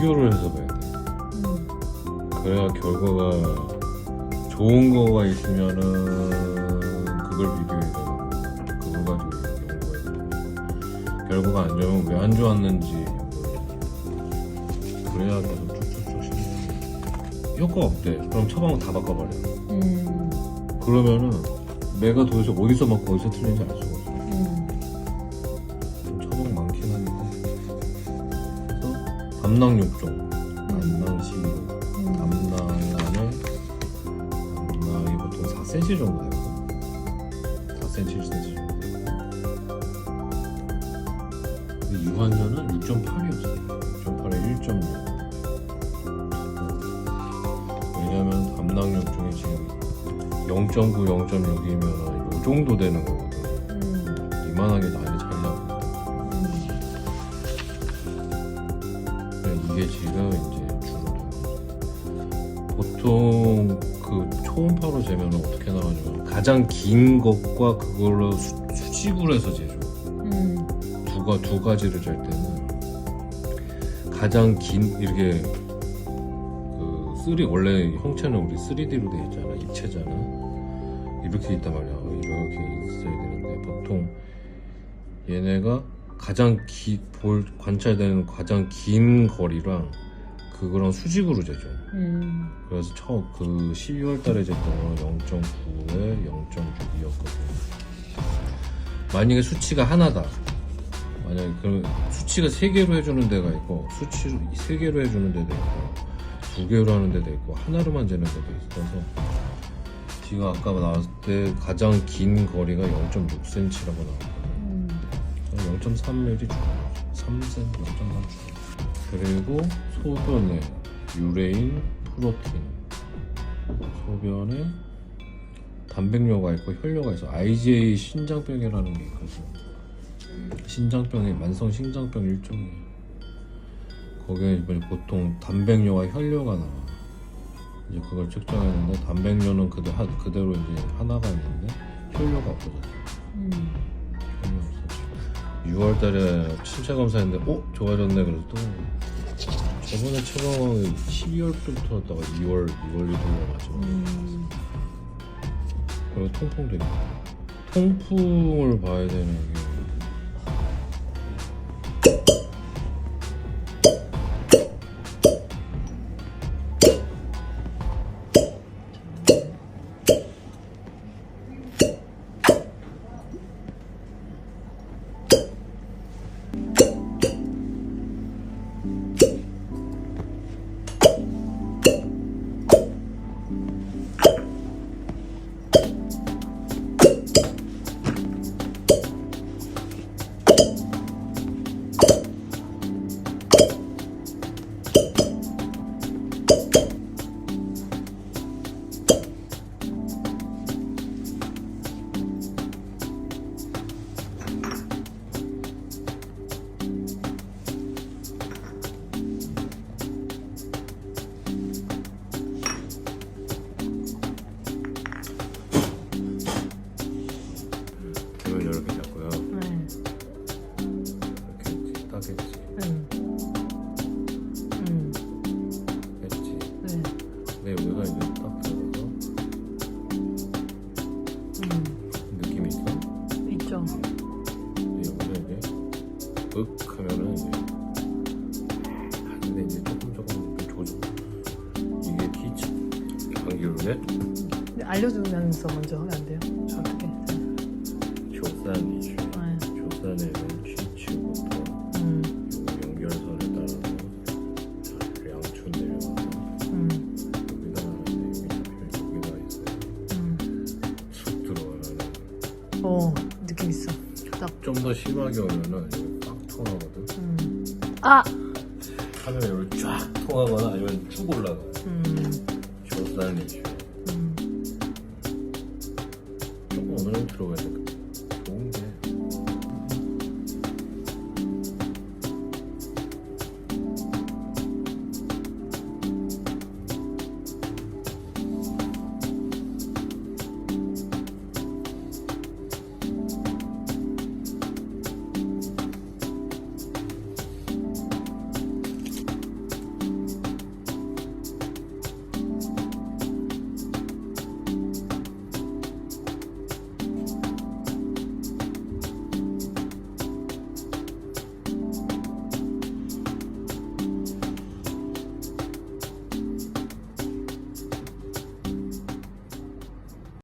비교를 해서 봐야 돼. 음. 그래야 결과가 좋은 거가 있으면은 그걸 비교해야 되는 그거 가지고 되는 거고 결과가 안 좋으면 왜 안 좋았는지 그래야 계속 쭉쭉쭉 시키는 효과 없대 그럼 처방을 다 바꿔버려 음. 그러면은 내가 도대체 어디서 맞고 어디서 틀린지 알 수가 없어 담낭 6종 담낭 12종 음. 담낭 안에 담낭이 보통 4cm 정도 되고. 4cm, 1cm 정도 되고. 근데 유한자는 6.8이었어요 6.8에 1.6 왜냐면 담낭 6종이 지금 0.9, 0.6이면 요 정도 되는 거거든 음. 이만하게 많이 차이 이게 지금 이제 주로 보통 그 초음파로 재면 어떻게 나가냐면 가장 긴 것과 그걸로 수, 수직으로 해서 재죠. 음. 두가 두 가지를 재 때는 가장 긴 이렇게 그 3, 원래 형체는 우리 3D로 돼 있잖아 입체잖아 이렇게 있단 말이야 이렇게 있어야 되는데 보통 얘네가 가장 기, 볼 관찰되는 가장 긴 거리랑 그거랑 수직으로 재죠 음. 그래서 처음 그 12월 달에 쟀던 건 0.9에 0.6이었거든 만약에 수치가 하나다 만약에 그 수치가 세 개로 해주는 데가 있고 수치 세 개로 해주는 데도 있고 두 개로 하는 데도 있고 하나로만 재는 데도 있어서 지금 아까 나왔을 때 가장 긴 거리가 0.6cm라고 나왔거든 음. 0.3mm 주 3cm 0.3 주 그리고 소변에 유레인 프로틴. 소변에 단백뇨가 있고 혈뇨가 있어. IgA 신장병이라는 게 있거든. 신장병이 만성 신장병 일종이에요. 거기에 이번에 보통 단백뇨와 혈뇨가 나와. 이제 그걸 측정했는데 단백뇨는 그대, 하- 그대로 이제 하나가 있는데 혈뇨가 없어졌어 음. 전혀 없었죠. 6월달에 신체 검사했는데, 어 좋아졌네. 그래서 또 저번에 처방이 12월부터 왔다가 2월, 2월 1일에 맞아. 음. 그리고 통풍도 있고. 통풍을 봐야 되는 게 근데 여기가 이제 딱 들어서 음. 느낌이 있어. 있죠. 근데 여기서 이제 윽 하면은 이제 아, 근데 이제 조금 조금 조절. 이게 기체 감기로네. 근데 알려주면서 먼저 하면 안 돼요? 어떻게? 조산 이 어, 느낌 있어. 딱. 좀 더 심하게 오면은 꽉 통하거든. 음. 아! 하면 여기 쫙 통하거나 아니면 쭉 올라가. 음. 조산 이슈. 음. 조금 정도 들어가야 돼.